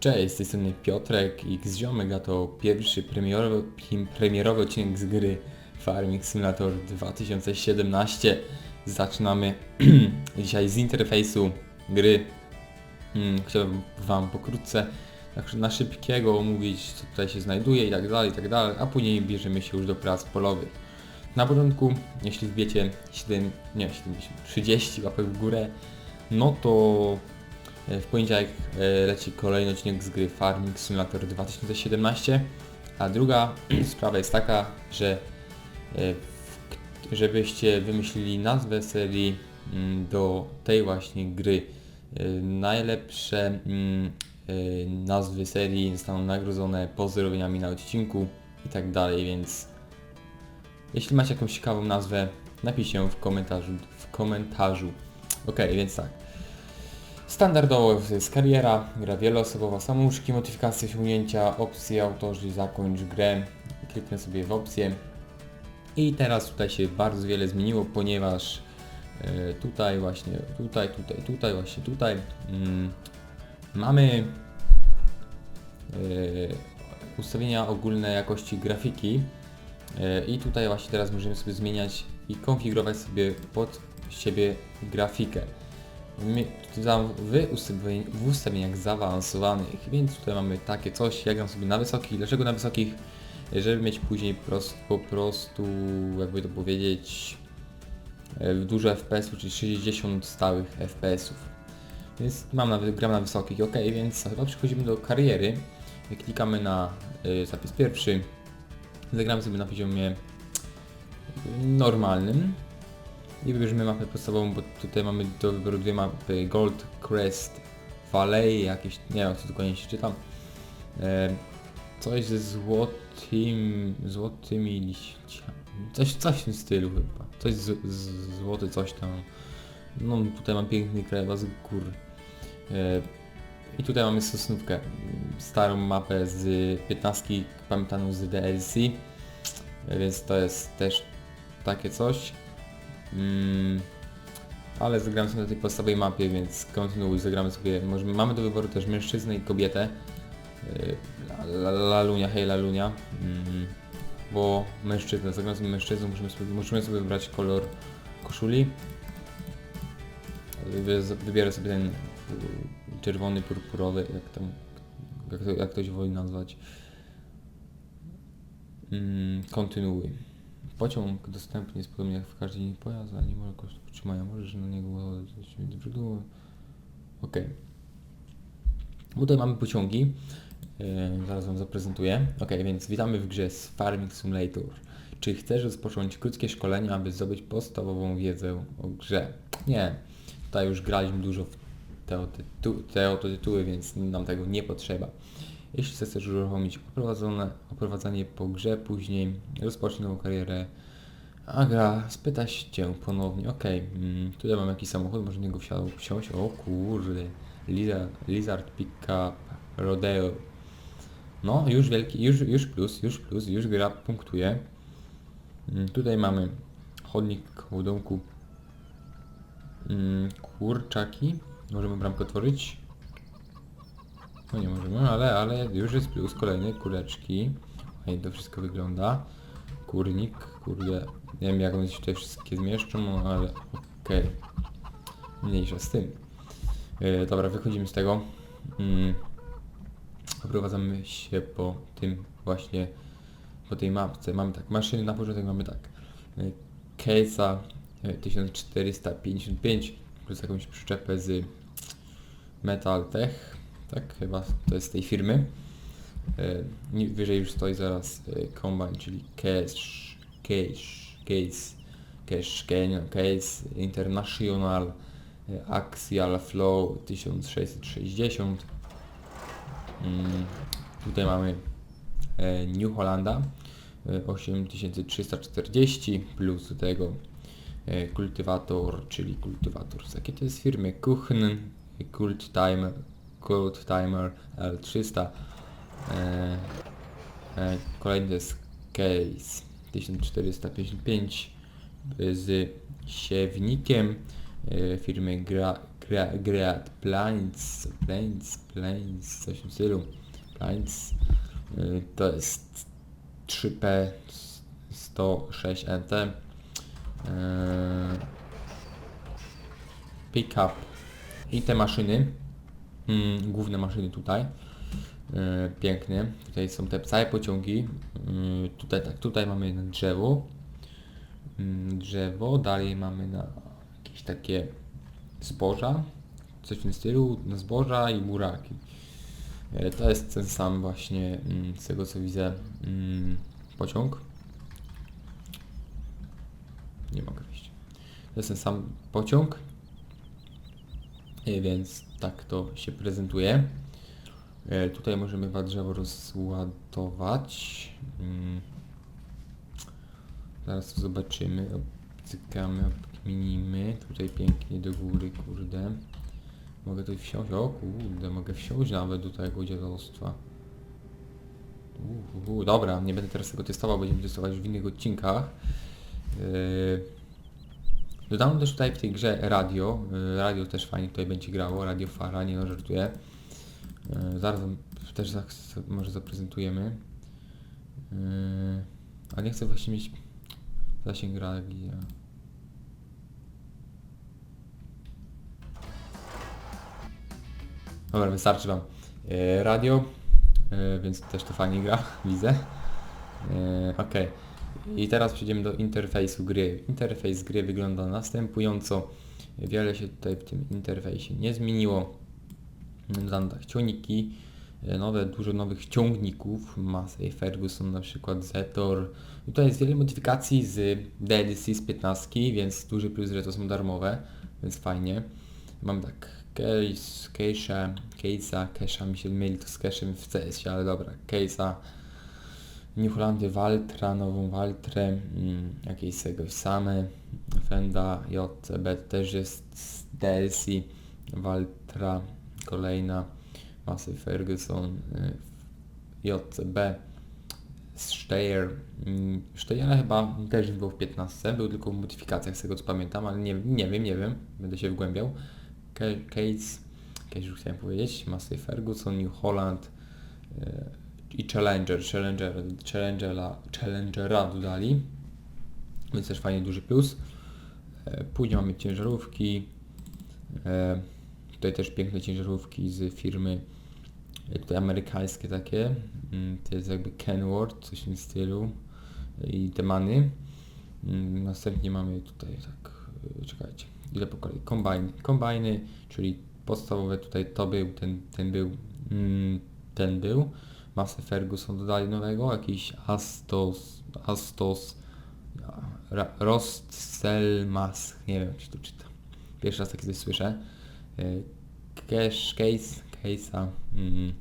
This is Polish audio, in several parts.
Cześć, z tej strony Piotrek X Ziomek, a to pierwszy premierowy, premierowy odcinek z gry Farming Simulator 2017. Zaczynamy dzisiaj z interfejsu gry. Hmm, Chciałbym Wam pokrótce tak na szybkiego omówić co tutaj się znajduje i tak dalej, i tak dalej, a później bierzemy się już do prac polowych. Na początku, jeśli wbiecie 7, nie 70, 30 łapek w górę, no to W poniedziałek e, leci kolejny odcinek z gry Farming Simulator 2017, a druga sprawa jest taka, że e, żebyście wymyślili nazwę serii mm, do tej właśnie gry. E, Najlepsze mm, e, nazwy serii zostaną nagrodzone pozdrowieniami na odcinku i tak dalej, więc jeśli macie jakąś ciekawą nazwę, napiszcie ją w komentarzu. W komentarzu. Ok, więc tak. Standardowo jest kariera, gra wieloosobowa, samouczki, modyfikacje, osiągnięcia, opcje, autorzy, zakończ grę. Kliknę sobie w opcję. I teraz tutaj się bardzo wiele zmieniło, ponieważ e, tutaj właśnie, tutaj, tutaj, tutaj, właśnie tutaj mm, mamy e, ustawienia ogólne jakości grafiki e, i tutaj właśnie teraz możemy sobie zmieniać i konfigurować sobie pod siebie grafikę. Tam w, ustawień, w ustawieniach zaawansowanych, więc tutaj mamy takie coś, jak gram sobie na wysokich. Dlaczego na wysokich? Żeby mieć później prost, po prostu, jakby to powiedzieć, e, dużo FPS-ów, czyli 60 stałych FPS-ów. Więc mam na, gram na wysokich, ok, więc chyba przechodzimy do kariery. Klikamy na y, zapis pierwszy. Zagramy sobie na poziomie normalnym. I wybierzemy mapę podstawową, bo tutaj mamy do wyboru dwie mapy Gold Crest Valley, jakieś, nie wiem co dokładnie się czytam. E, coś ze złotym, złotymi liściami, coś, coś w tym stylu chyba. Coś z, z, złoty, coś tam. No tutaj mam piękny krajobraz gór. E, I tutaj mamy sosnówkę, starą mapę z 15 pamiętaną z DLC, więc to jest też takie coś. Mm, ale zagramy sobie na tej podstawowej mapie, więc kontynuuj, zagramy sobie, może mamy do wyboru też mężczyznę i kobietę. Yy, la- la- Lalunia, hej Lalunia. Mm, bo mężczyznę, zagramy sobie mężczyzną, musimy sobie, musimy sobie wybrać kolor koszuli. Wybie- Wybierę sobie ten yy, czerwony, purpurowy, jak tam, jak, to, jak to się woli nazwać. Mm, kontynuuj. Pociąg dostępny jest podobnie jak w każdej innej pojazd, a nie może kosztów utrzymania. Możesz na niego ładować Ok. Tutaj mamy pociągi. Yy, zaraz Wam zaprezentuję. Ok, więc witamy w grze z Farming Simulator. Czy chcesz rozpocząć krótkie szkolenie, aby zdobyć podstawową wiedzę o grze? Nie. Tutaj już graliśmy dużo w te oto, tytu- te oto tytuły, więc nam tego nie potrzeba. Jeśli chcesz uruchomić oprowadzanie po grze, później rozpocznij nową karierę, a gra spyta Cię ponownie, okej, mm, tutaj mam jakiś samochód, może niego wsiadł, wsiąść, o kurde, Lizard, Lizard Pickup Rodeo. No, już wielki, już, już plus, już plus, już gra punktuje. Mm, Tutaj mamy chodnik koło domku. Mm, Kurczaki, możemy bramkę otworzyć. Nie możemy, ale, ale już jest plus kolejny, kureczki. Fajnie to wszystko wygląda. Kurnik, kurde, nie wiem jak one się tutaj wszystkie zmieszczą, ale okej. Mniejsza z tym. E, dobra, wychodzimy z tego. Oprowadzamy się po tym właśnie, po tej mapce. Mamy tak, maszyny na początek mamy tak. e, e, 1455 plus jakąś przyczepę z Metal Tech. Tak, chyba to jest z tej firmy. Ni- Wyżej już stoi zaraz e, Combine, czyli Cash, Cash, Case, Cash, Canyon, Case International e, Axial Flow 1660. Mm, Tutaj mamy e, New Hollanda e, 8340 plus do tego kultywator, czyli kultywator z jakiej to jest firmy Kuchn Cult Timer, Cult Timer L300 e, e, kolejny jest Case 1455 z siewnikiem e, firmy grad, plains, plains, plains, coś w stylu. Plains. To jest 3P 106 NT. Y, Pickup i te maszyny, mm, główne maszyny tutaj, yy, tutaj są te całe pociągi, yy, tutaj tak, tutaj mamy drzewo, mm, drzewo, dalej mamy na jakieś takie zboża, coś w tym stylu, na zboża i buraki. Yy, To jest ten sam właśnie, mm, z tego co widzę, mm, pociąg. Nie mogę wyjść. To jest ten sam pociąg, E, więc tak to się prezentuje. E, Tutaj możemy chyba drzewo rozładować. Mm. Zaraz to zobaczymy. Obcykamy, obkminimy. Tutaj pięknie do góry, kurde. Mogę to wsiąść. O kurde, mogę wsiąść nawet do tego dziadostwa. Uh, uh, dobra, nie będę teraz tego testował, będziemy testować w innych odcinkach. Yy, Dodano też tutaj w tej grze radio. Y, Radio też fajnie tutaj będzie grało. Radio Fara, nie no, żartuję. Y, Zaraz też może zaprezentujemy. Y, Ale nie chcę właśnie mieć zasięg radia. Dobra, wystarczy wam. Radio, więc też to fajnie gra, widzę. Okej. I teraz przejdziemy do interfejsu gry. Interfejs gry wygląda następująco. Wiele się tutaj w tym interfejsie nie zmieniło. Dodano ciągniki, e, nowe, dużo nowych ciągników. Massey Ferguson na przykład, Zetor. I tutaj jest wiele modyfikacji z DLC z 15, więc duży plus, że to są darmowe, więc fajnie. Mam tak case, case'a, case'a, case'a mi się myli to z cache'em w CS, ale dobra, case'a. New Holandię Waltra, nową Waltrę, mm, jakieś tego same, Fenda, JCB też jest z DLC, Waltra, kolejna, Massey Ferguson, y, JCB, Steyr, mm, Steyr chyba też był w 15, był tylko w modyfikacjach z tego co pamiętam, ale nie, nie wiem, nie wiem, będę się wgłębiał. Ca- Case, Case już chciałem powiedzieć, Massey Ferguson, New Holland, y, i Challenger, Challenger, Challengera, Challengera dodali, więc też fajnie duży plus. E, Później mamy ciężarówki, e, tutaj też piękne ciężarówki z firmy e, tutaj amerykańskie takie, Mm, to jest jakby Kenworth, coś w tym stylu i te many. Mm, Następnie mamy tutaj tak, czekajcie, ile po kolei, kombajn, kombajny, czyli podstawowe tutaj to był, ten, ten był, mm, ten był. Masę Ferguson dodali nowego, jakiś Astos, Astos, Rostelmas, nie wiem czy to czytam. Pierwszy raz takie coś słyszę. E, Cash, case, case'a, mm,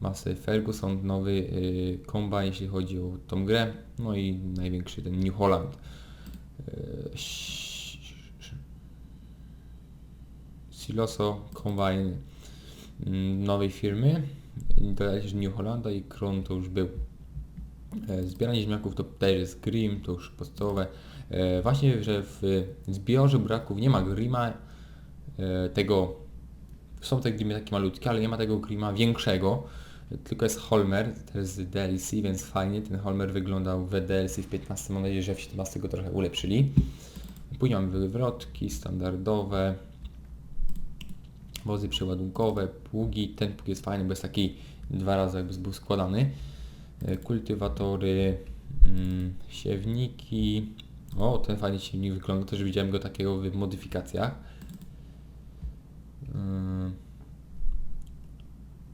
Masy Ferguson, nowy y, kombajn, jeśli chodzi o tą grę. No i największy ten New Holland. E, Siloso Combine mm, nowej firmy. Dodali też New Hollanda i Kron to już był. E, Zbieranie ziemniaków to też jest Grim, to już podstawowe. E, Właśnie, że w zbiorze buraków nie ma Grima e, tego, są te Grimy takie malutkie, ale nie ma tego Grima większego, tylko jest Holmer, to jest DLC, więc fajnie, ten Holmer wyglądał w DLC w 15, mam nadzieję, że w 17 go trochę ulepszyli. Później mamy wywrotki standardowe, wozy przeładunkowe, pługi. Ten pług jest fajny, bo jest taki dwa razy jakby był składany. E, Kultywatory, mm, siewniki. O, ten fajny siewnik wygląda, też widziałem go takiego w modyfikacjach. Ym,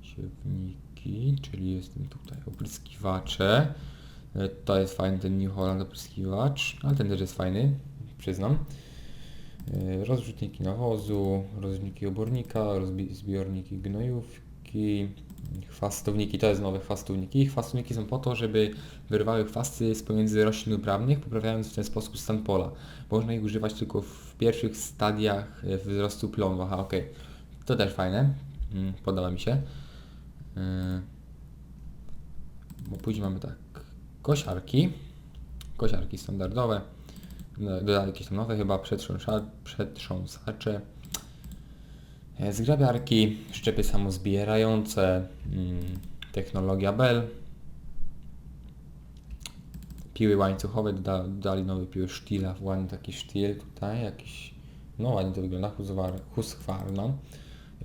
Siewniki, czyli jestem tutaj. Opryskiwacze. E, To jest fajny ten New Holland opryskiwacz, ale ten też jest fajny, przyznam. E, Rozrzutniki nawozu, rozrzutniki obornika, zbiorniki gnojówki, chwastowniki, to jest nowe chwastowniki. Chwastowniki są po to, żeby wyrwały chwasty z pomiędzy roślin uprawnych, poprawiając w ten sposób stan pola. Można ich używać tylko w pierwszych stadiach e, wzrostu plonów. Aha, okej. To też fajne. Mm, Podoba mi się. E, Bo później mamy tak, kosiarki. Kosiarki standardowe. Do- Dodali jakieś nowe chyba przetrząsa- przetrząsacze. E, Zgrabiarki, szczepy samozbierające, mm, technologia Bell, piły łańcuchowe, doda, dodali nowe piły sztila, ładny taki sztil tutaj, jakiś, no ładnie to wygląda, Husqvar- Husqvarna.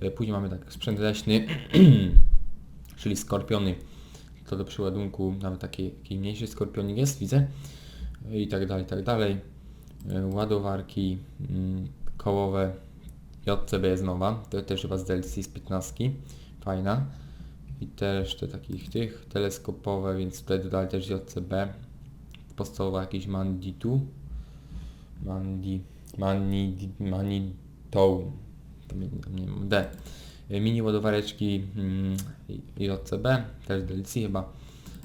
E, Później mamy tak sprzęt leśny, czyli skorpiony, to do przeładunku, nawet taki, taki mniejszy skorpionik jest, widzę, E, i tak dalej, i tak dalej. E, Ładowarki mm, kołowe, JCB jest nowa, to też chyba z DLC z 15, fajna. I też te takich tych teleskopowe, więc tutaj dodali też JCB. Podstawowa jakiś Manditu. Mandi, Mani, Mani Tow. Tam nie, D. Y, Mini ładowareczki mm, JCB, też DLC chyba.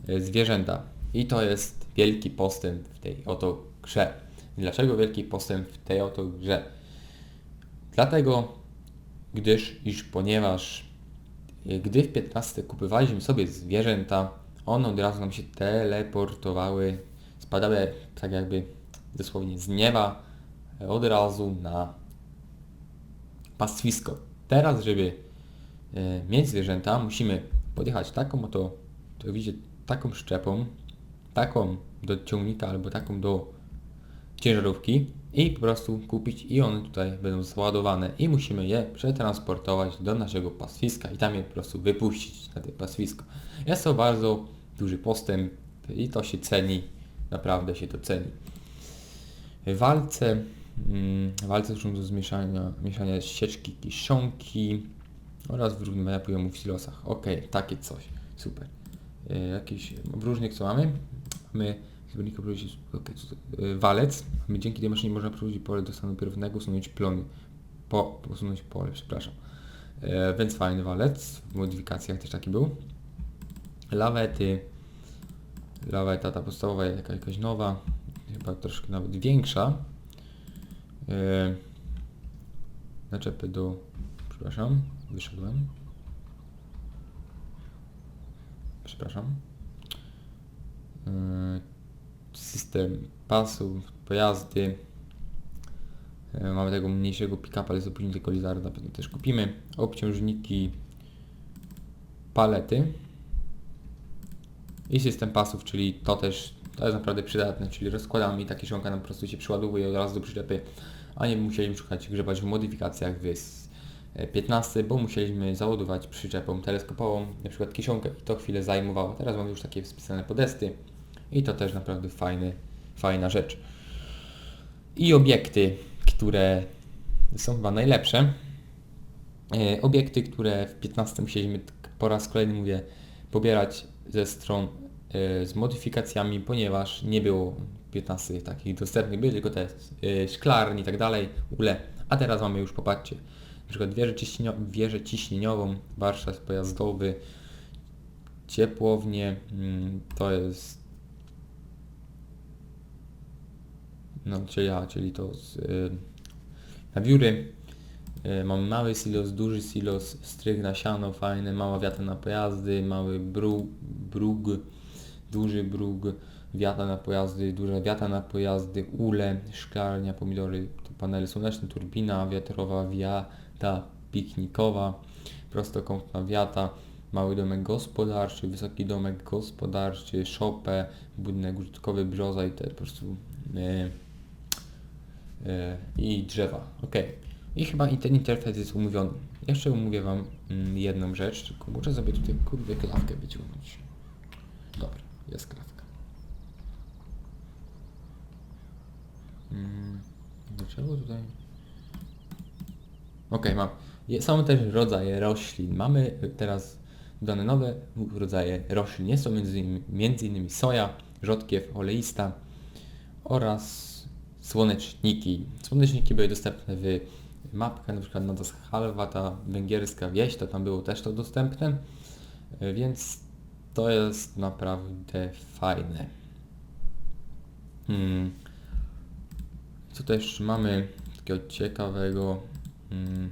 Y, Zwierzęta. I to jest wielki postęp w tej oto grze. Dlaczego wielki postęp w tej oto grze? Dlatego, gdyż, iż ponieważ y, gdy w 15 kupywaliśmy sobie zwierzęta, one od razu nam się teleportowały, spadały tak jakby dosłownie z nieba e, od razu na pastwisko. Teraz, żeby e, mieć zwierzęta, musimy podjechać taką oto, to widzicie, taką szczepą, taką do ciągnika albo taką do ciężarówki i po prostu kupić i one tutaj będą załadowane i musimy je przetransportować do naszego pastwiska i tam je po prostu wypuścić na to pastwisko. Jest to bardzo duży postęp i to się ceni, naprawdę się to ceni. Walce, mm, walce służą do zmieszania mieszania sieczki kiszonki oraz wyrównywania poziomu w silosach. Ok, takie coś, super. E, Jakiś w różnych co mamy? Mamy zbiornika prowadzić okay, co to- e, walec. Dzięki tej maszynie można prowadzić pole do stanu pierwotnego, usunąć plony. Po, posunąć pole, przepraszam. E, więc fajny walec. W modyfikacjach też taki był. Lawety. Laweta ta podstawowa, jaka, jakaś nowa. Chyba troszkę nawet większa. E, naczepy do... Przepraszam, wyszedłem. Przepraszam. E, System pasów, pojazdy. E, Mamy tego mniejszego pick-upa, ale to później tylko Lizarda pewnie też kupimy. Obciążniki, palety i system pasów, czyli to też to jest naprawdę przydatne, czyli rozkładamy i ta kieszonka nam po prostu się przyładowuje od razu do przyczepy, a nie musieliśmy szukać grzebać w modyfikacjach w s- e, 15, bo musieliśmy załadować przyczepą teleskopową, na przykład kieszonkę i to chwilę zajmowało. Teraz mamy już takie spisane podesty i to też naprawdę fajny, fajna rzecz. I obiekty, które są chyba najlepsze. E, Obiekty, które w 15 musieliśmy po raz kolejny mówię pobierać ze stron e, z modyfikacjami, ponieważ nie było 15 takich dostępnych, były tylko te e, szklarni i tak dalej, ule. A teraz mamy już, popatrzcie, na przykład wieżę, ciśnienio, wieżę ciśnieniową, warsztat pojazdowy, ciepłownię, mm, to jest czyli, ja, czyli to z y, nawióry. Y, mamy mały silos, duży silos, strych na siano, fajny, mała wiata na pojazdy, mały brug, brug duży brug, wiata na pojazdy, duża wiata na pojazdy, ule, szklarnia, pomidory, panele słoneczne, turbina wiatrowa, wiata piknikowa, prostokątna wiata, mały domek gospodarczy, wysoki domek gospodarczy, szopę, budynek użytkowy, brzoza i te po prostu e, i drzewa. Ok. I chyba i ten interfejs jest umówiony. Jeszcze umówię Wam mm, jedną rzecz, tylko muszę sobie tutaj kurde klawkę wyciągnąć. Dobra, jest klawka. Mm, dlaczego tutaj? Ok, mam. Są też rodzaje roślin. Mamy teraz dodane nowe rodzaje roślin. Jest to między innymi, między innymi soja, rzodkiew oleista oraz słoneczniki. Słoneczniki były dostępne w mapkach, na przykład na Halwa, ta węgierska wieś, to tam było też to dostępne, więc to jest naprawdę fajne. Hmm. Co to jeszcze mamy takiego ciekawego? Hmm.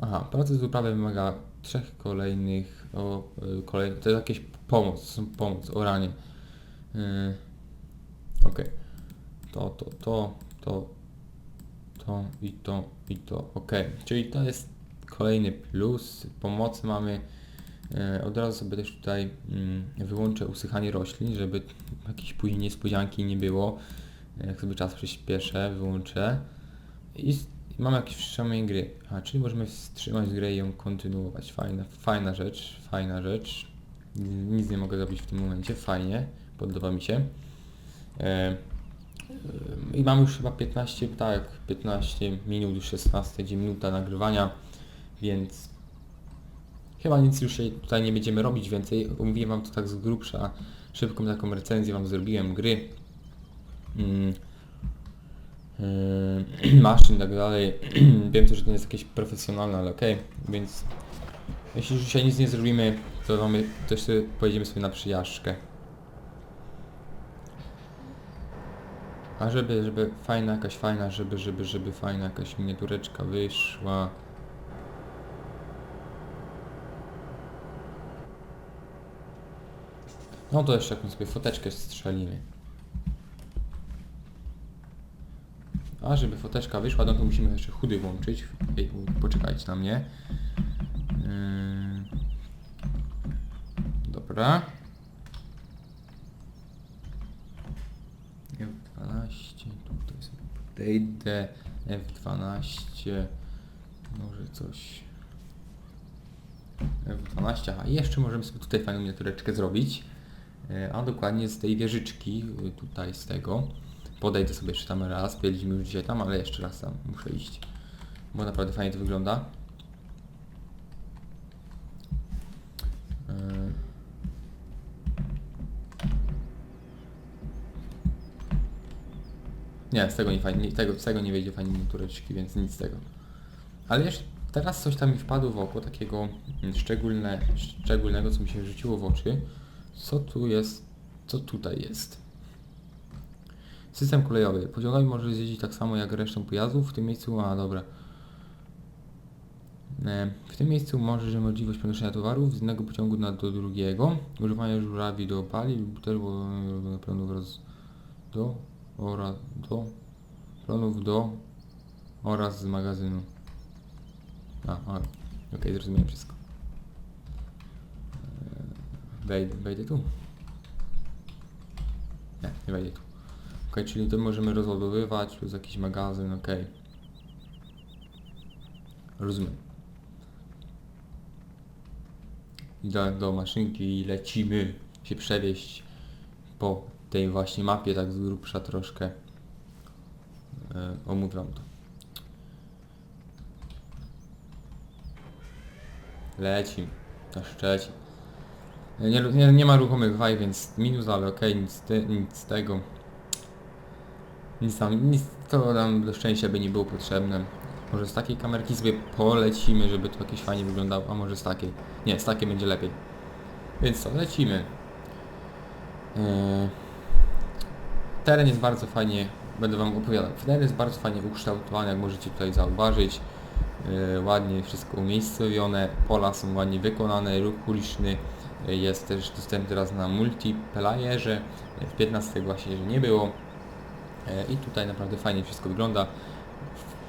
Aha, proces uprawy wymaga trzech kolejnych, o, kolej, to jest jakieś pomoc, pomoc, oranie. Yy, Okej. To, to, to, to, to, i to, i to. Ok, czyli to jest kolejny plus. Pomocy mamy. E, Od razu sobie też tutaj mm, wyłączę usychanie roślin, żeby jakiejś później niespodzianki nie było. Jak sobie czas przyspieszę, wyłączę. I mamy jakieś wstrzymanie gry. A, czyli możemy wstrzymać grę i ją kontynuować. Fajna, fajna rzecz, fajna rzecz. Nic nie mogę zrobić w tym momencie, fajnie, podoba mi się. E, i mamy już chyba 15, tak, 15 minut, już 16, gdzie minuta nagrywania, więc chyba nic już tutaj nie będziemy robić więcej. Omówiłem Wam to tak z grubsza, szybką taką recenzję Wam zrobiłem gry, mm, yy, maszyn i tak dalej. Wiem też, że to nie jest jakieś profesjonalne, ale okej, więc jeśli już dzisiaj nic nie zrobimy, to mamy, też pojedziemy sobie na przyjażdżkę. A żeby, żeby fajna jakaś fajna, żeby, żeby, żeby fajna jakaś miniatureczka wyszła. No to jeszcze jakąś sobie foteczkę strzelimy. A żeby foteczka wyszła, no to musimy jeszcze chudy włączyć. Ej, poczekajcie na mnie. Yy... Dobra. F12, tutaj podejdę, F12, może coś, F12, a jeszcze możemy sobie tutaj fajną miniatureczkę zrobić, E, a dokładnie z tej wieżyczki, y, tutaj z tego, podejdę sobie jeszcze tam raz, byliśmy już dzisiaj tam, ale jeszcze raz tam muszę iść, bo naprawdę fajnie to wygląda. Nie, z tego nie fajnie, tego, z tego nie wyjdzie fajnie miniatureczki, więc nic z tego. Ale jeszcze teraz coś tam mi wpadło w oko, takiego mm, szczególne, szczególnego, co mi się rzuciło w oczy. Co tu jest, co tutaj jest? System kolejowy. Pociągowi może zjeździć tak samo jak resztą pojazdów. W tym miejscu, a dobra. E, W tym miejscu możesz możliwość przenoszenia towarów z jednego pociągu na, do drugiego, używanie żurawi do paliw lub też do prądów roz, do oraz do plonów do oraz z magazynu. A, okej, zrozumiałem wszystko. Eee, Wejdę, wejdę tu. Nie, nie wejdę tu. Okej, czyli to możemy rozładowywać przez jakiś magazyn, okej. Rozumiem. I do, do maszynki i lecimy się przewieźć po tej właśnie mapie, tak z grubsza troszkę. E, omówiam to. Lecim na Szczecin. E, Nie, nie, nie ma ruchomych waj, więc minus, ale okej, nic, ty, nic z tego. Nic tam, nic, to nam do szczęścia by nie było potrzebne. Może z takiej kamerki sobie polecimy, żeby to jakieś fajnie wyglądało, a może z takiej. Nie, z takiej będzie lepiej. Więc co, lecimy. Eee, Teren jest bardzo fajnie, będę Wam opowiadał. Teren jest bardzo fajnie ukształtowany, jak możecie tutaj zauważyć. Yy, ładnie wszystko umiejscowione, pola są ładnie wykonane, ruch uliczny yy, jest też dostępny teraz na multiplayerze. Yy, W 15 właśnie, nie było. I tutaj naprawdę fajnie wszystko wygląda.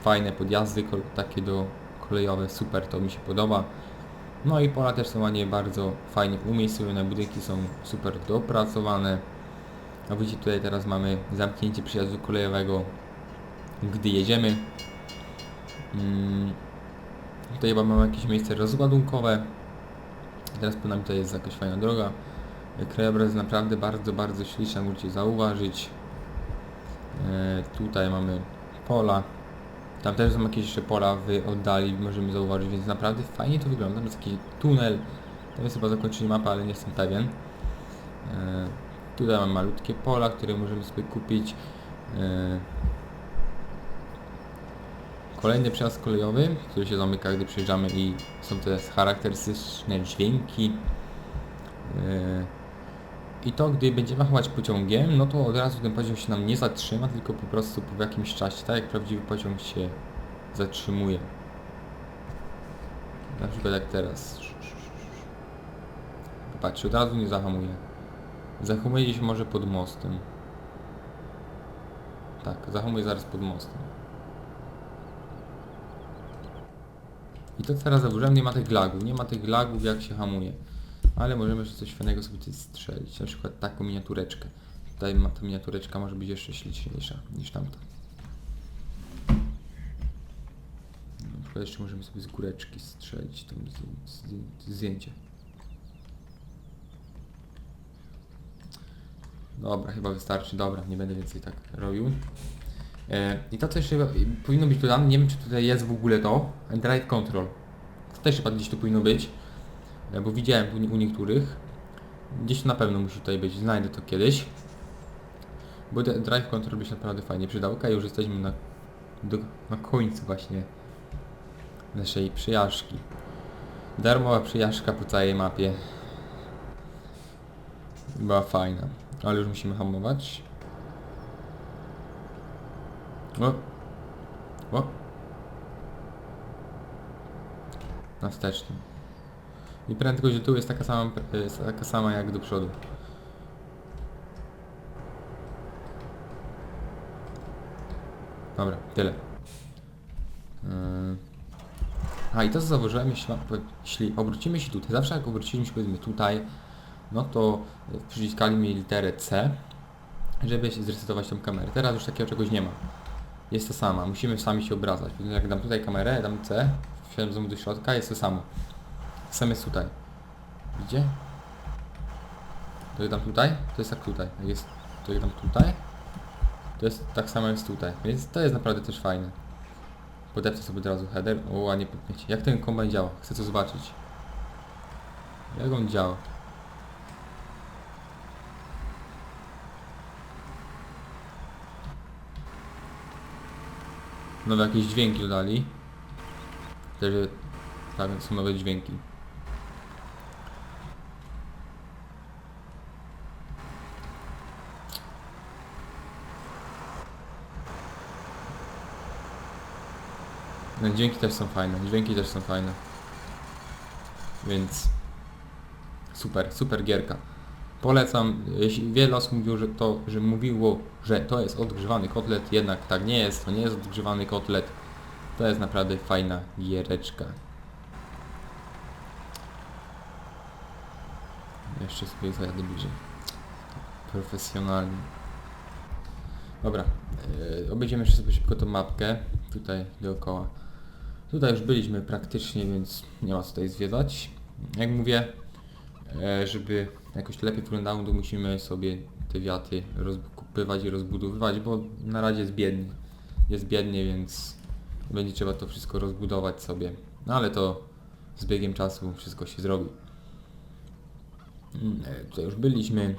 Fajne podjazdy takie do kolejowe, super, to mi się podoba. No i pola też są ładnie bardzo fajnie umiejscowione, budynki są super dopracowane. A widzicie tutaj teraz mamy zamknięcie przejazdu kolejowego, gdy jedziemy. Mm, tutaj chyba mamy jakieś miejsce rozładunkowe. Teraz po nami tutaj jest jakaś fajna droga. Krajobraz jest naprawdę bardzo, bardzo śliczny, możecie zauważyć. E, tutaj mamy pola. Tam też są jakieś jeszcze pola w oddali, możemy zauważyć, więc naprawdę fajnie to wygląda. Tam jest jakiś tunel. To jest chyba zakończenie mapy, ale nie jestem pewien. E, Tutaj mamy malutkie pola, które możemy sobie kupić. E, Kolejny przejazd kolejowy, który się zamyka, gdy przejeżdżamy i są te charakterystyczne dźwięki. E, I to, gdy będziemy hamować pociągiem, no to od razu ten pociąg się nam nie zatrzyma, tylko po prostu po jakimś czasie, tak jak prawdziwy pociąg się zatrzymuje. Na przykład jak teraz. Popatrzcie, od razu nie zahamuje. Zahamuje gdzieś może pod mostem. Tak, zahamuje zaraz pod mostem. I to teraz zauważyłem, nie ma tych lagów, nie ma tych lagów jak się hamuje. Ale możemy jeszcze coś fajnego sobie tutaj strzelić, na przykład taką miniatureczkę. Tutaj ma, ta miniatureczka może być jeszcze śliczniejsza niż tamta. Na przykład jeszcze możemy sobie z góreczki strzelić tam zdję- zdję- zdjęcie. Dobra, chyba wystarczy. Dobra, nie będę więcej tak robił. E, I to też chyba powinno być dodane, nie wiem czy tutaj jest w ogóle to, Drive Control. To też chyba gdzieś tu powinno być, e, bo widziałem u, u niektórych. Gdzieś na pewno musi tutaj być, znajdę to kiedyś. Bo Drive Control by się naprawdę fajnie przydał. Okej, już jesteśmy na, do, na końcu właśnie naszej przyjażdżki. Darmowa przyjażdżka po całej mapie. Była fajna. Ale już musimy hamować. O. O. Na wstecznym. I prędkość do tyłu jest taka sama, jest taka sama jak do przodu. Dobra, tyle. Yy. A i to co zauważyłem, jeśli, jeśli obrócimy się tutaj, zawsze jak obróciliśmy się powiedzmy tutaj, no to przyciskali mi literę C, żeby zresetować tą kamerę. Teraz już takiego czegoś nie ma. Jest to sama, musimy sami się obracać. Więc jak dam tutaj kamerę, dam C, wsiadam znowu do środka, jest to samo. Sam jest tutaj. Widzicie? To jak dam tutaj, to jest tak tutaj. Jak jest, to jak dam tutaj, to jest tak samo jest tutaj. Więc to jest naprawdę też fajne. Podepcę sobie od razu header. O, ładnie podpięcie. Jak ten kombajn działa? Chcę to zobaczyć. Jak on działa? Nowe jakieś dźwięki dodali. Też, tak, są nowe dźwięki. No, dźwięki też są fajne, dźwięki też są fajne. Więc super, super gierka. Polecam, wiele osób mówiło, że to, że mówiło, że to jest odgrzewany kotlet, jednak tak nie jest, to nie jest odgrzewany kotlet. To jest naprawdę fajna giereczka. Jeszcze sobie zajadę bliżej. Profesjonalnie. Dobra, yy, obejdziemy jeszcze sobie szybko tą mapkę, tutaj dookoła. Tutaj już byliśmy praktycznie, więc nie ma co tutaj zwiedzać. Jak mówię, e, żeby jakoś lepiej wyglądało, to musimy sobie te wiaty rozkupywać i rozbudowywać, bo na razie jest biednie. Jest biednie, więc będzie trzeba to wszystko rozbudować sobie. No ale to z biegiem czasu wszystko się zrobi. Mm, e, Tutaj już byliśmy.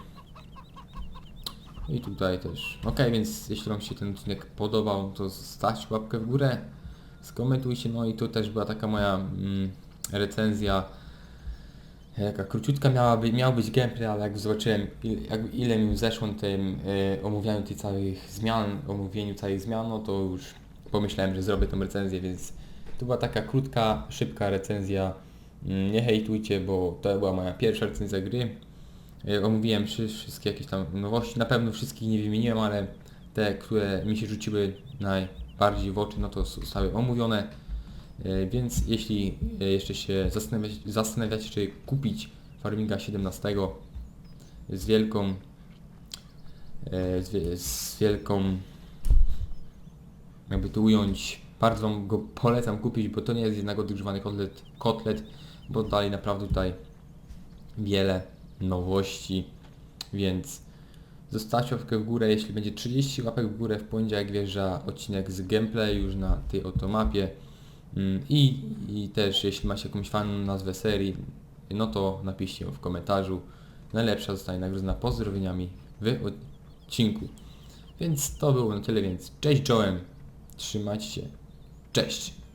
I tutaj też. Ok, więc jeśli Wam się ten odcinek podobał, to zostawcie łapkę w górę, skomentujcie. No i tu też była taka moja mm, recenzja. Jaka króciutka miała być, miał być gameplay, ale jak zobaczyłem il, jak, ile mi zeszło na tym y, omówianiu tych całych zmian, omówieniu całych zmian, no to już pomyślałem, że zrobię tą recenzję, więc to była taka krótka, szybka recenzja. Mm, Nie hejtujcie, bo to była moja pierwsza recenzja gry. Y, Omówiłem wszy- wszystkie jakieś tam nowości. Na pewno wszystkich nie wymieniłem, ale te, które mi się rzuciły najbardziej w oczy, no to zostały omówione. Y, Więc jeśli y, jeszcze się zastanawiacie, zastanawiacie czy kupić Farminga 17 z wielką y, z, wie- z wielką jakby to ująć, bardzo Wam go polecam kupić, bo to nie jest jednak odgrzewany kotlet, kotlet bo dali naprawdę tutaj wiele nowości, więc zostawcie łapkę w górę, jeśli będzie 30 łapek w górę w poniedziałek wjeżdża odcinek z gameplay już na tej oto mapie I, I też jeśli macie jakąś fajną nazwę serii, no to napiszcie ją w komentarzu. Najlepsza zostanie nagrodzona pozdrowieniami w odcinku. Więc to było na tyle, więc cześć Joem, trzymajcie się, cześć!